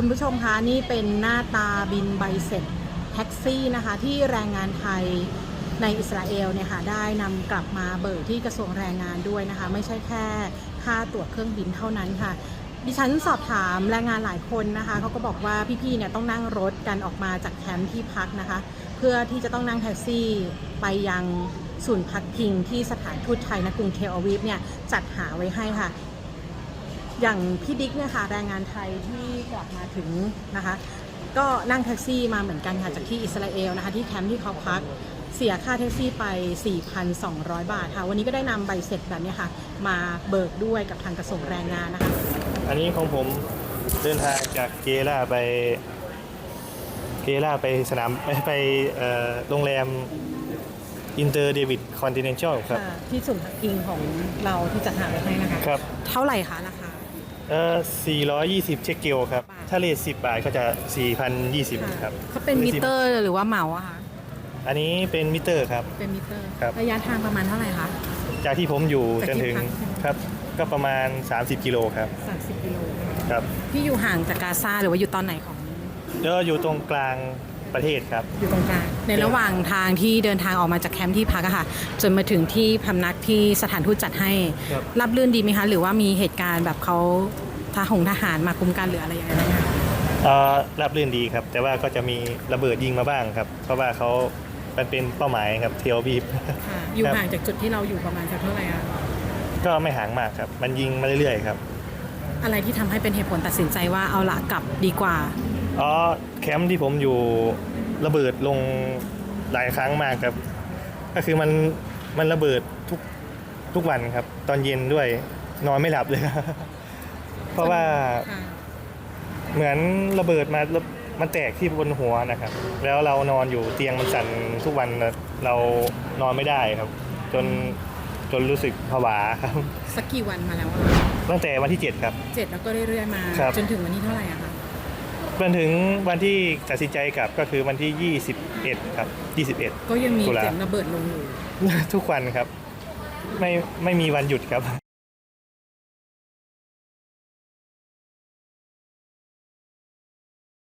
คุณผู้ชมคะนี่เป็นหน้าตาบินใบเสร็จแท็กซี่นะคะที่แรงงานไทยในอิสราเอลเนี่ยค่ะได้นำกลับมาเบิกที่กระทรวงแรงงานด้วยนะคะ ไม่ใช่แค่ค่าตั๋วเครื่องบินเท่านั้นค่ะ ดิฉันสอบถามแรงงานหลายคนนะคะเขาก็บอกว่าพี่ๆเนี่ยต้องนั่งรถกันออกมาจากแคมป์ที่พักนะคะ เพื่อที่จะต้องนั่งแท็กซี่ไปยังศูนย์พักพิงที่สถานทูตไทยณกรุงเทลอาวีฟเนี่ยจัดหาไว้ให้ค่ะ อย่างพี่ดิ๊กเนี่ยค่ะแรงงานไทยที่กลับมาถึงนะคะ ก็นั่งแท็กซี่มาเหมือนกันค่ะจากที่อิสราเอลนะคะที่แคมป์ที่เขาพักเสียค่าแท็กซี่ไป 4,200 บาทค่ะ วันนี้ก็ได้นำใบเสร็จแบบเนี้ยค่ะ มาเบิกด้วยกับทางกระทรวงแรงงานนะคะ อันนี้ของผมเดินทางจากเกล่าไปเกล่าไปสนามไปไปเอ่อโรงแรมอินเตอร์เดวิดคอนติเนนชัลครับค่ะที่ศูนย์พักพิงของเราที่จัดหาไว้ให้นะคะครับ เท่าไหร่คะราคา เอ่อ420 เช็คเกลครับบาทถ้าเลท10 บาทก็จะ 4,020 ครับเขาเป็นมิเตอร์หรือว่าเหมาอะคะอันนี้เป็นมิเตอร์ครับ เป็นมิเตอร์ครับ ระยะทางประมาณเท่าไหร่คะ จากที่ผมอยู่จากจนที่ถึงพัก ครับ ก็ประมาณ 30 กิโลครับ30กิโลครับพี่อยู่ห่างจากกาซาหรือว่าอยู่ตอนไหนของ แล้วอยู่ตรงกลางประเทศครับ อยู่ตรงกลางในระหว่างทางที่เดินทางออกมาจากแคมป์ที่พักอะค่ะ จนมาถึงที่พำนักที่สถานทูตจัดให้ ครับ รับลื่นดีไหมคะ หรือว่ามีเหตุการณ์แบบเขา ทหงทหารมาคุมกันหรืออะไรอย่างเงี้ยไหมคะเอ่อรับรื่นดีครับ แต่ว่าก็จะมีระเบิดยิงมาบ้างครับ เพราะว่าเขามันเป็นเป้าหมายครับเทลบีบค่ะอยู่ครับห่างจากจุดที่เราอยู่ประมาณสักเท่าไหร่อะก็ไม่ห่างมากครับ มันยิงมาเรื่อยๆครับ อะไรที่ทำให้เป็นเหตุผลตัดสินใจว่าเอาละกลับดีกว่าอ๋อแคมป์ที่ผมอยู่ระเบิดลงหลายครั้งมากครับ ก็คือมันมันระเบิดทุกทุกวันครับ ตอนเย็นด้วยนอนไม่หลับเลยครับ เพราะว่าค่ะเหมือนระเบิดมาแล้วมันแตกที่บนหัวนะครับ แล้วเรานอนอยู่เตียงมันสั่นทุกวันเรานอนไม่ได้ครับ จนจนรู้สึกผวาครับ สักกี่วันมาแล้วอะตั้งแต่วันที่7ครับ เจ็ดแล้วก็เรื่อยๆมา ครับ จนถึงวันนี้เท่าไหร่อะคะจนถึงวันที่ตัดสินใจกลับก็คือวันที่ 21 ครับ 21 ก็ยังมีตุลา เสียงระเบิดลงอยู่ ทุกวันครับ ไม่ไม่มีวันหยุดครับ